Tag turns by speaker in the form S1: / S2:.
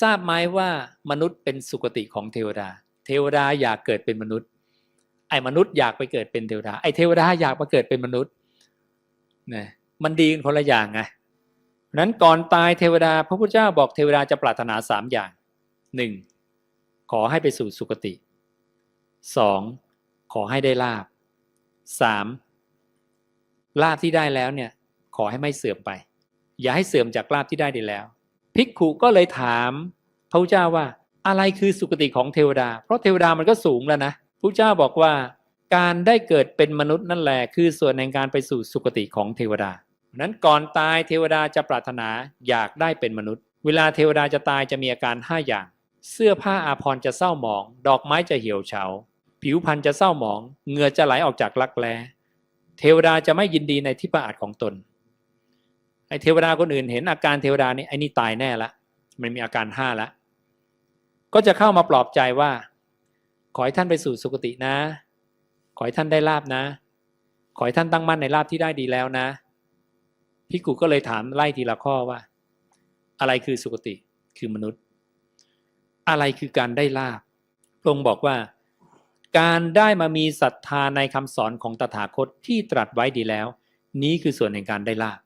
S1: ทราบไหมว่ามนุษย์เป็นสุคติของเทวดา เทวดาอยากเกิดเป็นมนุษย์ ไอ้มนุษย์อยากไปเกิดเป็นเทวดา ไอ้เทวดาอยากมาเกิดเป็นมนุษย์นะมันดีกันคนละอย่างไงนั้นก่อนตายเทวดา พระพุทธเจ้าบอกเทวดาจะปรารถนาสามอย่างหนึ่งขอให้ไปสู่สุคติสองขอให้ได้ลาบสามลาบที่ได้แล้วเนี่ย ขอให้ไม่เสื่อมไป อย่าให้เสื่อมจากลาบที่ได้ดีแล้ว ภิกขุก็เลยถามพระเจ้าว่า อะไรคือสุคติของเทวดา เพราะเทวดามันก็สูงแล้วนะพระเจ้าบอกว่า การได้เกิดเป็นมนุษย์นั่นแหละคือส่วนในการไปสู่สุคติของเทวดานั้นก่อนตายเทวดาจะปรารถนาอยากได้เป็นมนุษย์ เวลาเทวดาจะตายจะมีอาการห้าอย่าง เสื้อผ้าอาภรณ์จะเศร้าหมอง ดอกไม้จะเหี่ยวเฉา ผิวพรรณจะเศร้าหมอง เหงื่อจะไหลออกจากรักแร้เทวดาจะไม่ยินดีในที่ประอาจของตน เทวดาคนอื่นเห็นอาการเทวดานี่ไอ้นี่ตายแน่ละ มันมีอาการห้าละ ก็จะเข้ามาปลอบใจว่า ขอให้ท่านไปสู่สุคตินะ ขอให้ท่านได้ลาบนะ ขอให้ท่านตั้งมั่นในลาบที่ได้ดีแล้วนะพิกุก็เลยถามไล่ทีละข้อว่า อะไรคือสุคติคือมนุษย์ อะไรคือการได้ลาบพระองค์บอกว่าการได้มามีศรัทธาในคำสอนของตถาคตที่ตรัสไว้ดีแล้ว นี้คือส่วนแห่งการได้ลาบ